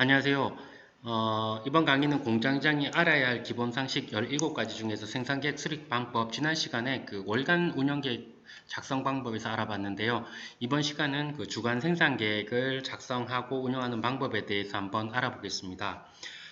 안녕하세요. 어, 이번 강의는 공장장이 알아야 할 기본 상식 17가지 중에서 생산계획 수립 방법 지난 시간에 그 월간 운영계획 작성 방법에서 알아봤는데요. 이번 시간은 그 주간 생산계획을 작성하고 운영하는 방법에 대해서 한번 알아보겠습니다.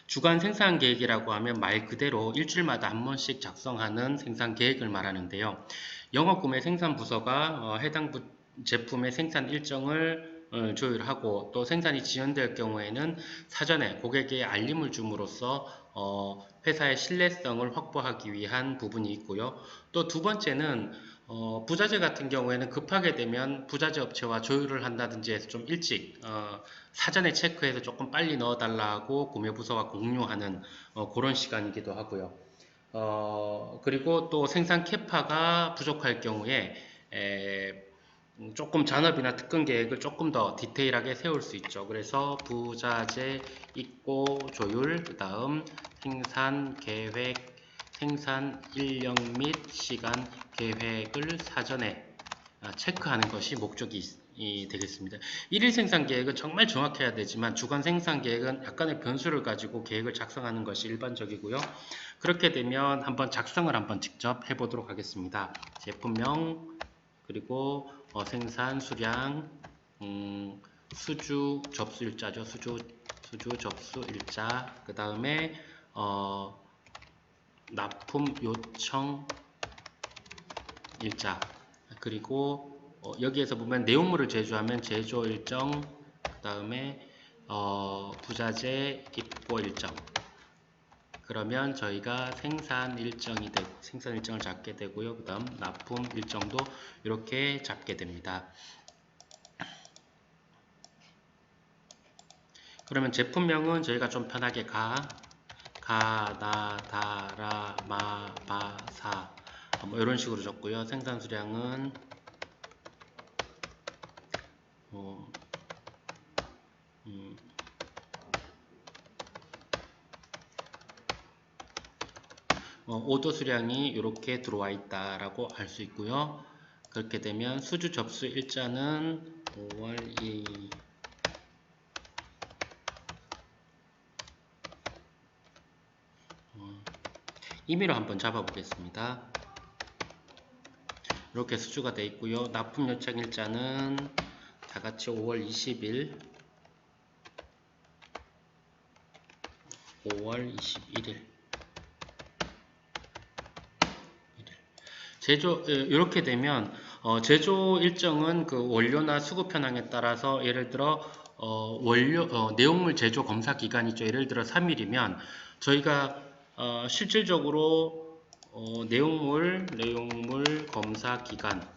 주간 생산 계획이라고 하면 말 그대로 일주일마다 한 번씩 작성하는 생산 계획을 말하는데요. 영업구매 생산 부서가 어, 해당 부- 제품의 생산 일정을 어, 조율하고 또 생산이 지연될 경우에는 사전에 고객에게 알림을 줌으로써 어, 회사의 신뢰성을 확보하기 위한 부분이 있고요. 또 두 번째는 어, 부자재 같은 경우에는 급하게 되면 부자재 업체와 조율을 한다든지 해서 좀 일찍 어, 사전에 체크해서 조금 빨리 넣어달라고 구매 부서와 공유하는 어, 그런 시간이기도 하고요. 어, 그리고 또 생산 캐파가 부족할 경우에 에, 음, 조금 잔업이나 특근 계획을 조금 더 디테일하게 세울 수 있죠. 그래서 부자재, 입고, 조율, 그 다음 생산 계획, 생산 인력 및 시간 계획을 사전에 아, 체크하는 것이 목적이 되겠습니다. 일일 생산 계획은 정말 정확해야 되지만 주간 생산 계획은 약간의 변수를 가지고 계획을 작성하는 것이 일반적이고요. 그렇게 되면 한번 작성을 한번 직접 해보도록 하겠습니다. 제품명 그리고 어, 생산 수량 음, 수주 접수 일자죠. 수주 수주 접수 일자. 그 다음에 어, 납품 요청 일자. 그리고 어, 여기에서 보면 내용물을 제조하면 제조 일정. 그 다음에 어, 부자재 입고 일정 그러면 저희가 생산 일정이 되, 생산 일정을 잡게 되고요. 그 다음 납품 일정도 이렇게 잡게 됩니다. 그러면 제품명은 저희가 좀 편하게 가, 가, 나, 다, 라, 마, 바, 사, 어, 뭐 이런 식으로 적고요. 생산 수량은 뭐, 음, 오더 수량이 이렇게 들어와 있다라고 알 수 있고요. 그렇게 되면 수주 접수 일자는 5월 2 어, 임의로 한번 잡아 보겠습니다. 이렇게 수주가 되어 있고요. 납품 요청 일자는 다 같이 5월 20일 5월 21일 제조 이렇게 되면 어, 제조 일정은 그 원료나 수급 현황에 따라서 예를 들어 어, 원료 어, 내용물 제조 검사 기간이죠. 예를 들어 3일이면 저희가 어, 실질적으로 어, 내용물 내용물 검사 기간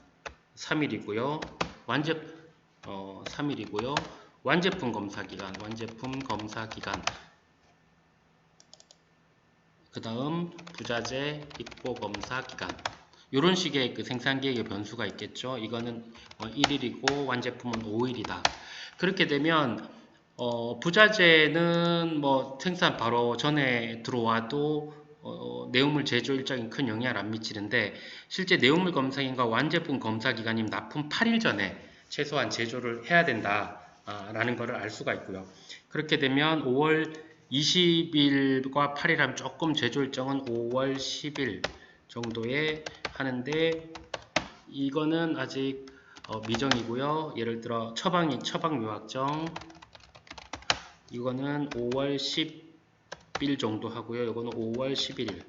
3일이고요. 완제 어, 3일이고요. 완제품 검사 기간 완제품 검사 기간 그 다음 부자재 입고 검사 기간 이런 식의 그 생산 계획의 변수가 있겠죠. 이거는 어, 1일이고 완제품은 5일이다. 그렇게 되면 어, 부자재는 뭐 생산 바로 전에 들어와도 어, 내용물 제조 일정이 큰 영향을 안 미치는데 실제 내용물 검사기간과 완제품 검사 기간이면 납품 8일 전에 최소한 제조를 해야 된다라는 것을 알 수가 있고요. 그렇게 되면 5월 20일과 8일 하면 조금 제조 일정은 5월 10일 정도에 하는데 이거는 아직 어, 미정이고요. 예를 들어 처방이 처방 요약정 이거는 5월 10일 정도 하고요. 이거는 5월 11일,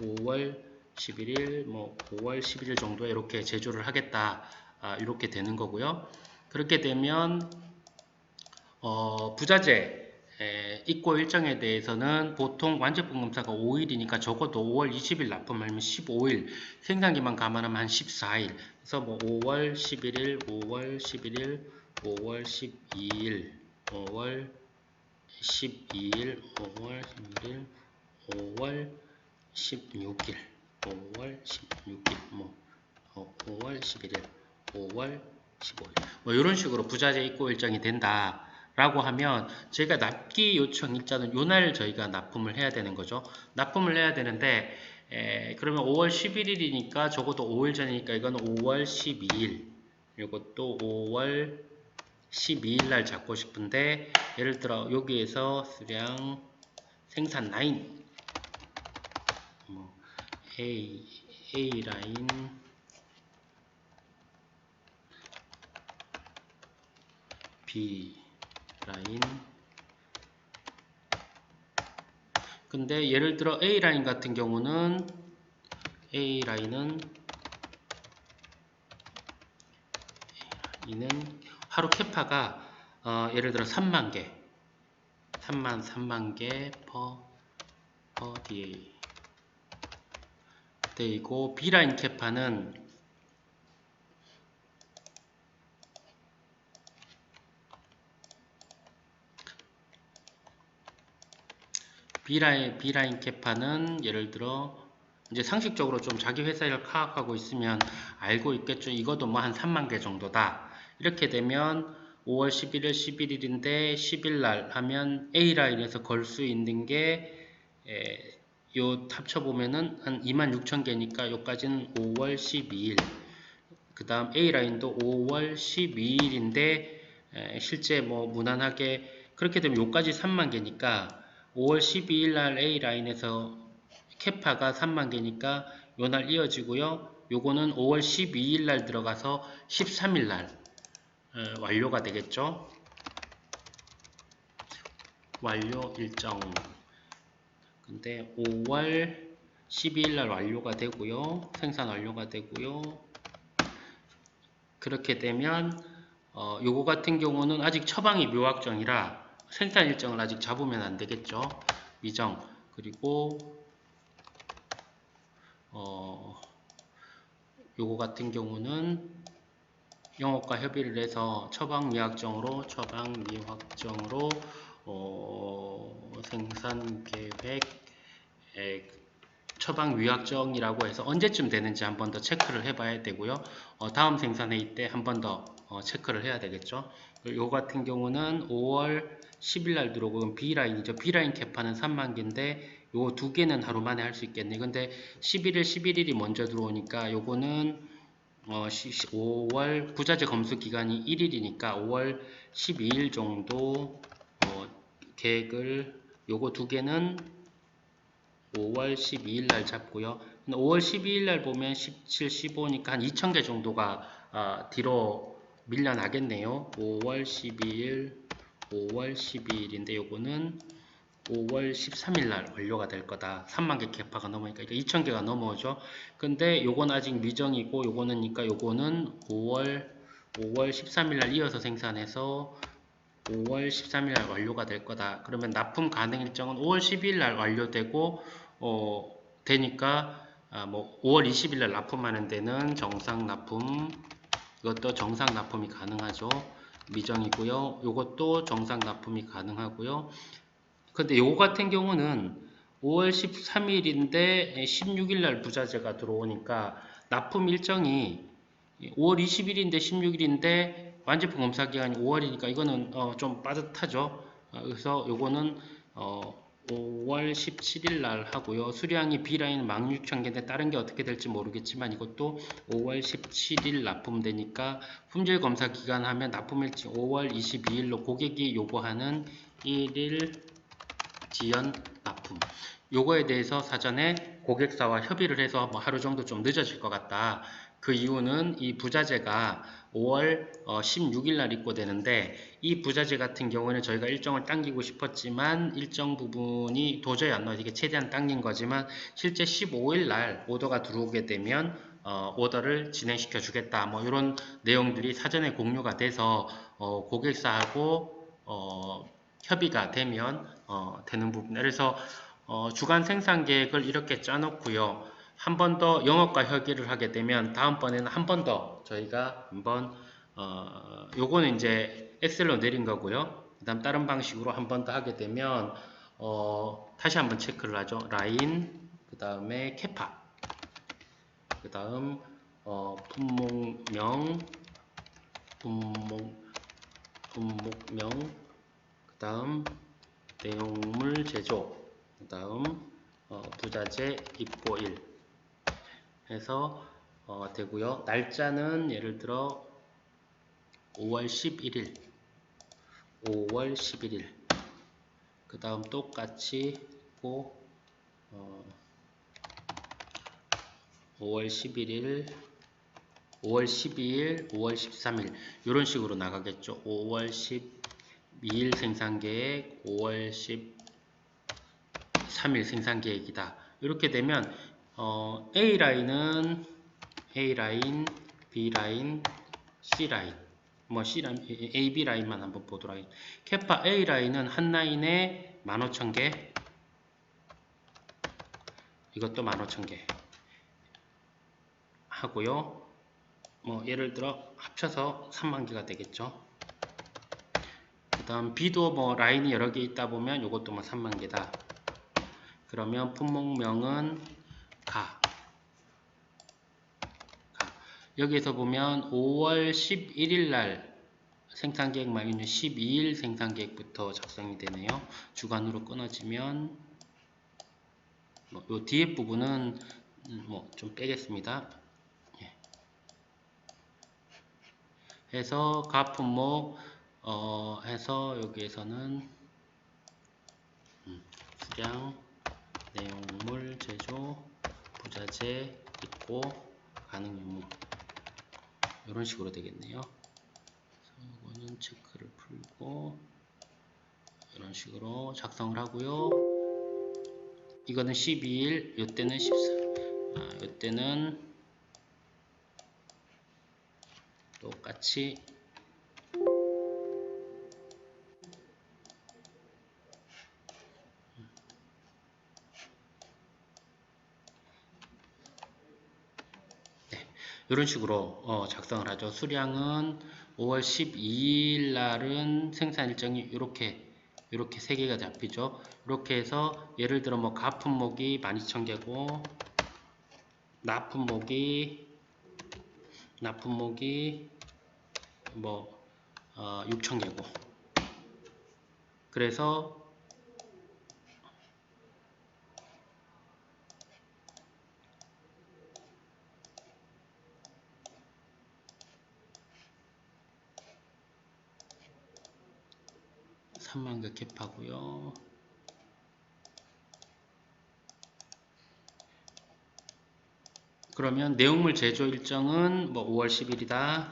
5월 11일, 뭐 5월 11일 정도에 이렇게 제조를 하겠다. 아, 이렇게 되는 거고요. 그렇게 되면 어, 부자재 에, 입고 일정에 대해서는 보통 완제품 검사가 5일이니까 적어도 5월 20일 납품하면 15일 생산기만 감안하면 한 14일. 그래서 뭐 5월 11일 5월 11일 5월 12일 5월 12일 5월 11일 5월 16일 5월 16일 뭐 어, 5월 11일 5월 15일. 뭐 이런 식으로 부자재 입고 일정이 된다 라고 하면 저희가 납기 요청 일자는 요날 저희가 납품을 해야 되는 거죠. 납품을 해야 되는데 에, 그러면 5월 11일이니까 적어도 5일 전이니까 이건 5월 12일 이것도 5월 12일 날 잡고 싶은데 예를 들어 여기에서 수량 생산 라인 뭐 A A 라인 B 라인. 근데 예를 들어 A 라인 같은 경우는 A 라인은 이는 하루 캐파가 어, 예를 들어 3만 개. 3만 3만 개 per, per day. 데이고 B 라인 캐파는 B라인, B라인 캐파는 예를 들어 이제 상식적으로 좀 자기 회사를 파악하고 있으면 알고 있겠죠. 이것도 뭐 한 3만 개 정도다. 이렇게 되면 5월 11일, 11일인데 10일 날 하면 A 라인에서 걸 수 있는 게 에, 요 합쳐 보면은 한 2만 6천 개니까 요까지는 5월 12일. 그 다음 A 라인도 5월 12일인데 실제 뭐 무난하게 그렇게 되면 요까지 3만 개니까 5월 12일 날 A 라인에서 캐파가 3만 개니까 요 날 이어지고요. 요거는 5월 12일 날 들어가서 13일 날 어, 완료가 되겠죠. 완료 일정. 근데 5월 12일 날 완료가 되고요. 생산 완료가 되고요. 그렇게 되면 어, 요거 같은 경우는 아직 처방이 묘확정이라 생산 일정을 아직 잡으면 안 되겠죠. 미정. 그리고 어, 요거 같은 경우는 영업과 협의를 해서 처방 미확정으로 처방 미확정으로 어, 생산 계획 처방 위확정이라고 해서 언제쯤 되는지 한 번 더 체크를 해봐야 되고요. 어, 다음 생산 회의 때 한 번 더 어, 체크를 해야 되겠죠. 요 같은 경우는 5월 10일 날 들어오고 그럼 B라인이죠. B라인 캐파는 3만 개인데 요두 개는 하루 만에 할 수 있겠네. 근데 11일, 11일이 먼저 들어오니까 요거는 어, 5월 부자재 검수 기간이 1일이니까 5월 12일 정도 어, 계획을 요거 두 개는 5월 12일 날 잡고요. 5월 12일 날 보면 17, 15니까 한 2,000개 정도가 어, 뒤로 밀려나겠네요. 5월 12일, 5월 12일인데 요거는 5월 13일 날 완료가 될 거다. 3만 개 캐파가 넘으니까 그러니까 2천 개가 넘어오죠. 근데 요건 아직 미정이고 요거는 그러니까 요거는 5월 5월 13일 날 이어서 생산해서 5월 13일 날 완료가 될 거다. 그러면 납품 가능 일정은 5월 12일 날 완료되고 어 되니까 아, 뭐 5월 20일 날 납품하는 데는 정상 납품 이것도 정상 납품이 가능하죠. 미정이고요. 이것도 정상 납품이 가능하고요. 근데 요거 같은 경우는 5월 13일인데 16일 날 부자재가 들어오니까 납품 일정이 5월 20일인데 16일인데 완제품 검사 기간이 5월이니까 이거는 어, 좀 빠듯하죠. 어, 그래서 요거는 어, 5월 17일 날 하고요. 수량이 B라인 16,000개인데 다른 게 어떻게 될지 모르겠지만 이것도 5월 17일 납품되니까 품질 검사 기간 하면 납품일지 5월 22일로 고객이 요구하는 1일 지연 납품 요거에 대해서 사전에 고객사와 협의를 해서 뭐 하루 정도 좀 늦어질 것 같다. 그 이유는 이 부자재가 5월 16일 날 입고되는데 이 부자재 같은 경우는 저희가 일정을 당기고 싶었지만 일정 부분이 도저히 안 나와 이게 최대한 당긴 거지만 실제 15일 날 오더가 들어오게 되면 어, 오더를 진행시켜 주겠다 뭐 이런 내용들이 사전에 공유가 돼서 어, 고객사하고 어, 협의가 되면 어, 되는 부분. 그래서 어, 주간 생산 계획을 이렇게 짜놓고요. 한 번 더 영업과 협의를 하게 되면 다음번에는 한 번 더 저희가 한번 어, 요거는 이제 엑셀로 내린 거고요. 그 다음 다른 방식으로 한 번 더 하게 되면 어, 다시 한번 체크를 하죠. 라인, 그 다음에 캐파, 그 다음 어, 품목명, 품목, 품목명, 그 다음 내용물 제조 그 다음 어, 부자재 입고일 해서 어, 되고요. 날짜는 예를 들어 5월 11일 5월 11일 그 다음 똑같이 고 어, 5월 11일 5월 12일 5월 13일. 이런 식으로 나가겠죠. 5월 12일 생산계획 5월 13일 생산계획이다. 이렇게 되면 어, A 라인은 A 라인, B 라인, C 라인 뭐 C 라인, A, B 라인만 한번 보도록 하겠습니다. 캐파 A 라인은 한 라인에 15,000개 이것도 15,000개 하고요. 뭐 예를 들어 합쳐서 3만 개가 되겠죠. 그 다음 B도 뭐 라인이 여러 개 있다 보면 이것도 뭐 3만 개다. 그러면 품목명은 가. 가. 여기에서 보면 5월 11일 날 생산계획 말기준 12일 생산계획부터 작성이 되네요. 주간으로 끊어지면 뭐, 요 뒤에 부분은 뭐 좀 빼겠습니다. 예. 해서 가 품목 어, 해서 여기에서는 음, 수량 내용물 제조 부자재 있고 가능 유무 이런 식으로 되겠네요. 이거는 체크를 풀고 이런 식으로 작성을 하고요. 이거는 12일, 이때는 14, 아, 이때는 똑같이 이런 식으로 어, 작성을 하죠. 수량은 5월 12일 날은 생산 일정이 이렇게 이렇게 세 개가 잡히죠. 이렇게 해서 예를 들어 뭐 가품목이 12,000개고 납품목이 납품목이 뭐 어, 6,000개고 그래서 삼만개 캡하고요. 그러면 내용물 제조 일정은 뭐 5월 10일이다.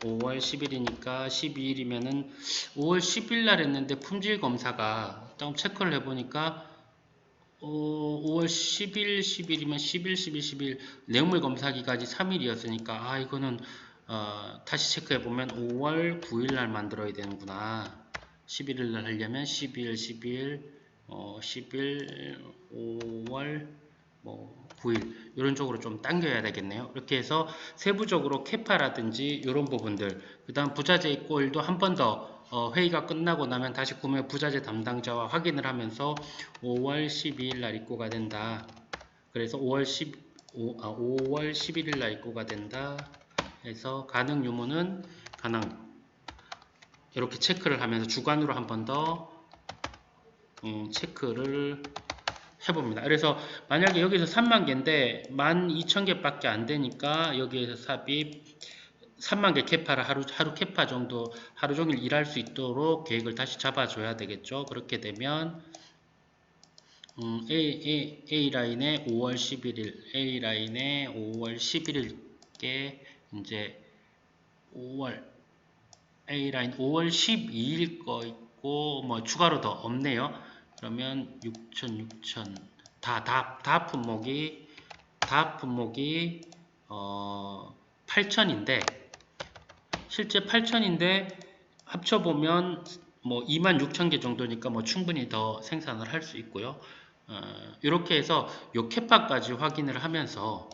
5월 10일이니까 12일이면은 5월 10일 날 했는데 품질 검사가 좀 체크를 해보니까 어, 5월 10일 10일이면 10일 10일 10일 내용물 검사기까지 3일이었으니까 아 이거는 어, 다시 체크해 보면 5월 9일 날 만들어야 되는구나. 11일 날 하려면 12일, 12일, 어, 10일, 5월, 뭐 9일 이런 쪽으로 좀 당겨야 되겠네요. 이렇게 해서 세부적으로 캐파라든지 이런 부분들, 그 다음 부자재 입고일도 한 번더 어, 회의가 끝나고 나면 다시 구매 부자재 담당자와 확인을 하면서 5월 12일 날 입고가 된다. 그래서 5월 10 5, 아, 5월 11일 날 입고가 된다. 해서 가능 유무는 가능 이렇게 체크를 하면서 주관으로 한 번더 음, 체크를 해봅니다. 그래서 만약에 여기서 3만 개인데 12,000개밖에 안 되니까 여기에서 삽입 3만 개 캐파를 하루, 하루 캐파 정도 하루 종일 일할 수 있도록 계획을 다시 잡아줘야 되겠죠. 그렇게 되면 음, A, A, A 라인에 5월 11일, A 라인에 5월 11일께 이제 5월 A 라인 5월 12일 거 있고 뭐 추가로 더 없네요. 그러면 6천 6천 다다 다 품목이 다 품목이 어 8천인데 실제 8천인데 합쳐 보면 뭐 2만 6천 개 정도니까 뭐 충분히 더 생산을 할 수 있고요. 어, 이렇게 해서 요 캐파까지 확인을 하면서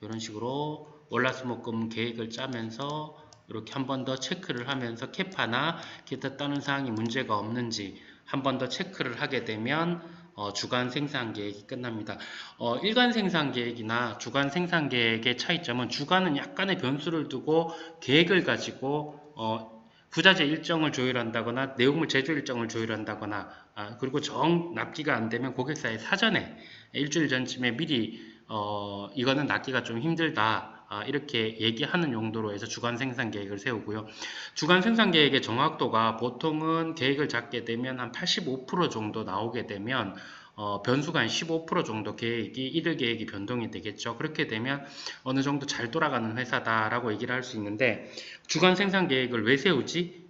이런 식으로 월화수목금 계획을 짜면서 이렇게 한 번 더 체크를 하면서 캐파나 기타 다른 사항이 문제가 없는지 한 번 더 체크를 하게 되면 어, 주간 생산 계획이 끝납니다. 어, 일간 생산 계획이나 주간 생산 계획의 차이점은 주간은 약간의 변수를 두고 계획을 가지고 어, 부자재 일정을 조율한다거나 내용물 제조 일정을 조율한다거나 아, 그리고 정 납기가 안 되면 고객사에 사전에 일주일 전쯤에 미리 어, 이거는 납기가 좀 힘들다 아, 이렇게 얘기하는 용도로 해서 주간 생산 계획을 세우고요. 주간 생산 계획의 정확도가 보통은 계획을 잡게 되면 한 85% 정도 나오게 되면 어, 변수가 한 15% 정도 계획이 일일 계획이 변동이 되겠죠. 그렇게 되면 어느 정도 잘 돌아가는 회사다라고 얘기를 할 수 있는데 주간 생산 계획을 왜 세우지?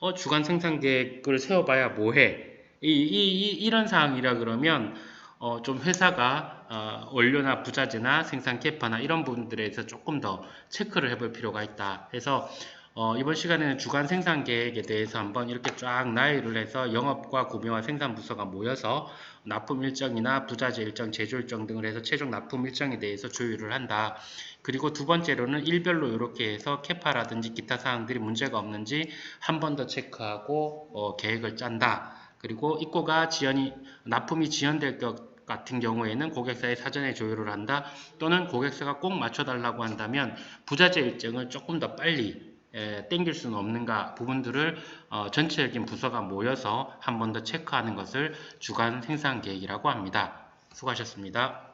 어, 주간 생산 계획을 세워봐야 뭐해? 이, 이, 이, 이런 상황이라 그러면 어, 좀 회사가 어, 원료나 부자재나 생산 캐파나 이런 부분들에 대해서 조금 더 체크를 해볼 필요가 있다. 해서 어, 이번 시간에는 주간 생산 계획에 대해서 한번 이렇게 쫙 나열을 해서 영업과 구매와 생산 부서가 모여서 납품 일정이나 부자재 일정, 제조 일정 등을 해서 최종 납품 일정에 대해서 조율을 한다. 그리고 두 번째로는 일별로 이렇게 해서 캐파라든지 기타 사항들이 문제가 없는지 한 번 더 체크하고 어, 계획을 짠다. 그리고 입고가 지연이 납품이 지연될 것 같은 경우에는 고객사에 사전에 조율을 한다. 또는 고객사가 꼭 맞춰달라고 한다면 부자재 일정을 조금 더 빨리 에, 땡길 수는 없는가 부분들을 어, 전체적인 부서가 모여서 한 번 더 체크하는 것을 주간 생산 계획이라고 합니다. 수고하셨습니다.